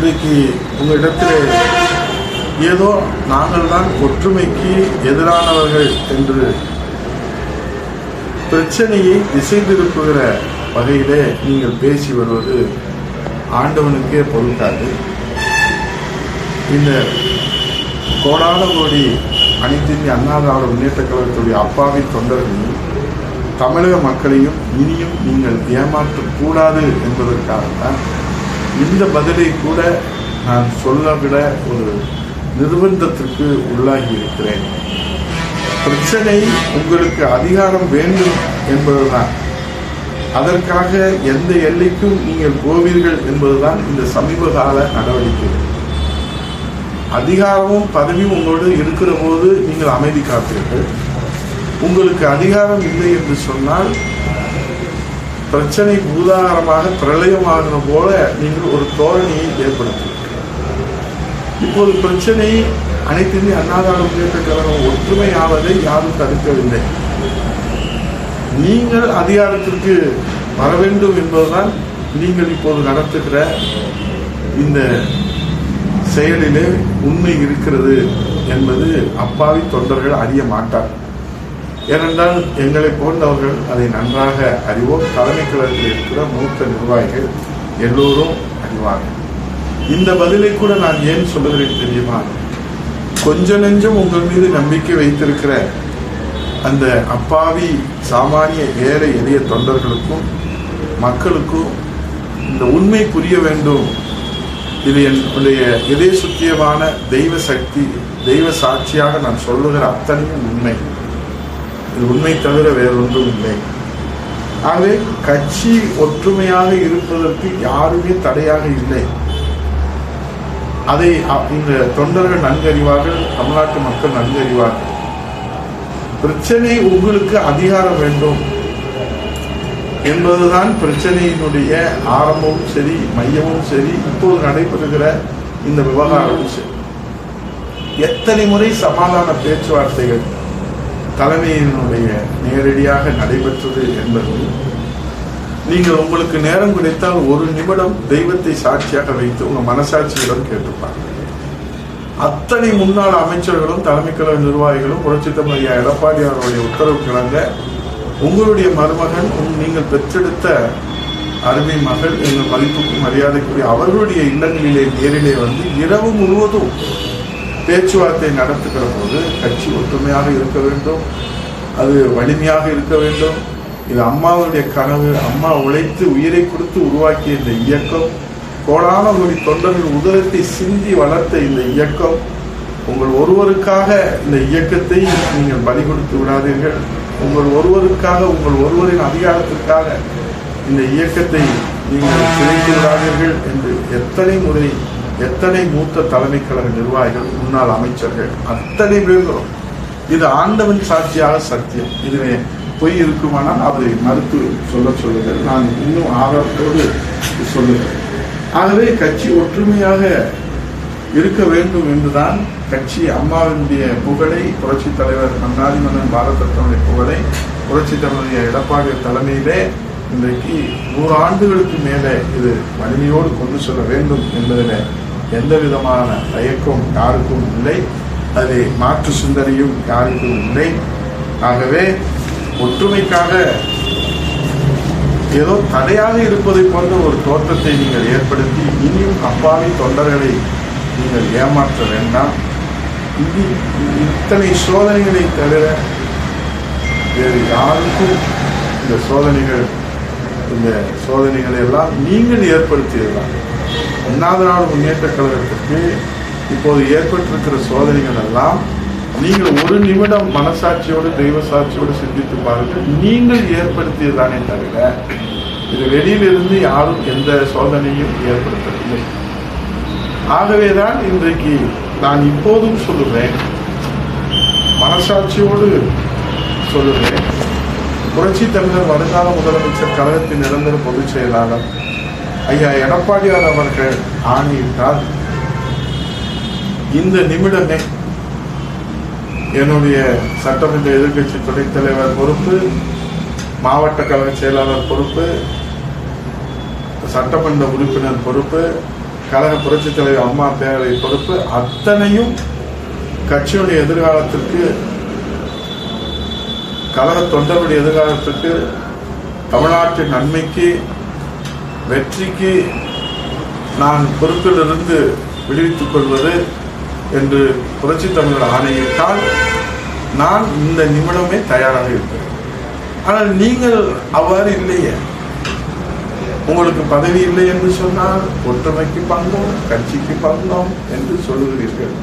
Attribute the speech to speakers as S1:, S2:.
S1: இன்றைக்கு உங்களிடத்தில் ஏதோ நாங்கள் தான் ஒற்றுமைக்கு எதிரானவர்கள் என்று பிரச்சனையை திசை திருப்புகிற வகையிலே நீங்கள் பேசி வருவது ஆண்டவனுக்கே பொருட்டாது. இந்த கோடான கோடி அனைத்திந்திய அண்ணா திராவிட முன்னேற்ற கழகத்துடைய அப்பாவி தொண்டர்களையும் தமிழக மக்களையும் இனியும் நீங்கள் ஏமாற்றக்கூடாது என்பதற்காகத்தான் இந்த பதிலை கூட நான் சொல்லவிட ஒரு நிர்பந்தத்திற்கு உள்ளாகி இருக்கிறேன். பிரச்சனை உங்களுக்கு அதிகாரம் வேண்டும் என்பதுதான். அதற்காக எந்த எல்லைக்கும் நீங்கள் போவீர்கள் என்பதுதான் இந்த சமீப கால நடவடிக்கை. அதிகாரமும் பதவியும் உங்களோடு இருக்கிற போது நீங்கள் அமைதி காப்பீர்கள். உங்களுக்கு அதிகாரம் இல்லை என்று சொன்னால் பிரச்சனை பூதாகரமாக பிரளயமாகின போல நீங்கள் ஒரு தோரணையை ஏற்படுத்தி இப்போது பிரச்சனை அனைத்துமே இந்திய முன்னேற்ற கழகம் ஒற்றுமையாவதை யாரும் தடுக்கவில்லை. நீங்கள் அதிகாரத்திற்கு வர வேண்டும் என்பதுதான் நீங்கள் இப்போது நடத்துகிற இந்த செயலிலே உண்மை இருக்கிறது என்பது அப்பாவி தொண்டர்கள் அறிய மாட்டார் ஏனென்றால் எங்களை போன்றவர்கள் அதை நன்றாக அறிவோம். தலைமை கழகத்தில் இருக்கிற மூத்த நிர்வாகிகள் எல்லோரும் அறிவார்கள். இந்த பதிலை கூட நான் ஏன் சொல்லுகிறேன் தெரியுமா? கொஞ்ச நெஞ்சம் உங்கள் மீது நம்பிக்கை வைத்திருக்கிற அந்த அப்பாவி சாமானிய ஏழை எளிய தொண்டர்களுக்கும் மக்களுக்கும் இந்த உண்மை புரிய வேண்டும். இது என்னுடைய இதய சுத்தியமான தெய்வ சக்தி தெய்வ சாட்சியாக நான் சொல்லுகிற அத்தனையும் உண்மை. இது உண்மை தவிர வேறொன்றும் இல்லை. ஆகவே கட்சி ஒற்றுமையாக இருப்பதற்கு யாருமே தடையாக இல்லை. அதை இந்த தொண்டர்கள் நன்கறிவார்கள் தமிழ்நாட்டு மக்கள் நன்கறிவார்கள். பிரச்சனை உங்களுக்கு அதிகாரம் வேண்டும் என்பதுதான் பிரச்சனையினுடைய ஆரம்பமும் சரி மையமும் சரி இப்போது நடைபெறுகிற இந்த விவகாரமும் சரி. எத்தனை முறை சமாதான பேச்சுவார்த்தைகள் தலைமையினுடைய நேரடியாக நடைபெற்றது என்பது நீங்கள் உங்களுக்கு நேரம் கிடைத்தால் ஒரு நிமிடம் தெய்வத்தை சாட்சியாக வைத்து உங்க மனசாட்சியிடம் கேட்டுப்பாங்க அத்தனை முன்னாள் அமைச்சர்களும் தலைமை கழக நிர்வாகிகளும் புரட்சி தமிழ் எடப்பாடி அவருடைய உத்தரவு கிடங்க உங்களுடைய மருமகன் நீங்கள் பெற்றெடுத்த அருமை மகள் எங்கள் மதிப்புக்கும் மரியாதைக்குரிய அவர்களுடைய இல்லங்களிலே நேரிலே வந்து இரவு முழுவதும் பேச்சுவார்த்தை நடத்துகிற போது கட்சி ஒற்றுமையாக இருக்க வேண்டும். அது வலிமையாக இருக்க வேண்டும். இது அம்மாவுடைய கனவு. அம்மா உழைத்து உயிரை கொடுத்து உருவாக்கிய இந்த இயக்கம். கோடான கோடி தொண்டர்கள் உதரத்தை சிந்தி வளர்த்த இந்த இயக்கம். உங்கள் ஒருவருக்காக இந்த இயக்கத்தை நீங்கள் பலி கொடுத்து விடாதீர்கள். உங்கள் ஒருவருக்காக உங்கள் ஒருவரின் அதிகாரத்திற்காக இந்த இயக்கத்தை நீங்கள் சிதைத்து விடாதீர்கள் என்று எத்தனை முறை எத்தனை மூத்த தலைமை கழக நிர்வாகிகள் முன்னாள் அமைச்சர்கள் அத்தனை பேர்களும். இது ஆண்டவன் சாட்சியாக சத்தியம். இதுவே பொய் இருக்குமானால் அதை மறுத்து சொல்ல சொல்லுங்கள். நான் இன்னும் ஆதாரத்தோடு சொல்லுகிறேன். ஆகவே கட்சி ஒற்றுமையாக இருக்க வேண்டும் என்றுதான் கட்சி அம்மாவினுடைய புகழை புரட்சி தலைவர் மன்னாதி மன்னன் பாரத ரத்னுடைய புகழை புரட்சி தலைவருடைய எடப்பாடி தலைமையிலே இன்றைக்கு நூறு ஆண்டுகளுக்கு மேலே இது வலிமையோடு கொண்டு செல்ல வேண்டும் என்பதில் எந்த விதமான தயக்கம் யாருக்கும் இல்லை. அதை மாற்று சிந்தனையும் யாருக்கும் இல்லை. ஆகவே ஒற்றுமைக்காக ஏதோ தடையாக இருப்பதை போன்ற ஒரு தோற்றத்தை நீங்கள் ஏற்படுத்தி இனியும் அப்பாவி தொண்டர்களை நீங்கள் ஏமாற்ற வேண்டாம். இது இத்தனை சோதனைகளை தவிர வேறு யாருக்கும் இந்த சோதனைகள் இந்த சோதனைகளை எல்லாம் நீங்கள் ஏற்படுத்தியதுதான். நாள் முன்னேற்ற கழகத்திற்கு இப்போது ஏற்பட்டிருக்கிற சோதனைகள் எல்லாம் நீங்கள் ஒரு நிமிடம் மனசாட்சியோடு தெய்வ சாட்சியோடு சிந்தித்து பாருங்கள். நீங்கள் ஏற்படுத்தியதானே தவிர இது வெளியிலிருந்து யாரும் எந்த சோதனையும் ஏற்படுத்தவில்லை. ஆகவேதான் இன்றைக்கு நான் இப்போதும் சொல்லுவேன். மனசாட்சியோடு சொல்லுவேன். புரட்சி தமிழர் வருங்கால முதலமைச்சர் கழகத்தின் நிரந்தர பொதுச் செயலாளர் ஐயா எடப்பாடியார் அவர்கள் ஆணையிட்டால் இந்த நிமிடமே என்னுடைய சட்டமன்ற எதிர்க்கட்சி துணைத் தலைவர் பொறுப்பு மாவட்ட கழக செயலாளர் பொறுப்பு சட்டமன்ற உறுப்பினர் பொறுப்பு கழக புரட்சித் தலைவர் அம்மா பேரவை பொறுப்பு அத்தனையும் கட்சியுடைய எதிர்காலத்திற்கு கழக தொண்டருடைய எதிர்காலத்திற்கு தமிழ்நாட்டின் நன்மைக்கு வெற்றிக்கு நான் பொறுப்பிலிருந்து விடுவித்துக் கொள்வது என்று புரட்சி தமிழர் ஆணையிட்டால் நான் இந்த நிமிடமே தயாராக இருக்கிறேன் ஆனால் நீங்கள் அவ்வாறு இல்லையே. உங்களுக்கு பதவி இல்லை என்று சொன்னால் ஒற்றுமைக்கு பங்கம் கட்சிக்கு பங்கம் என்று சொல்லுகிறீர்கள்.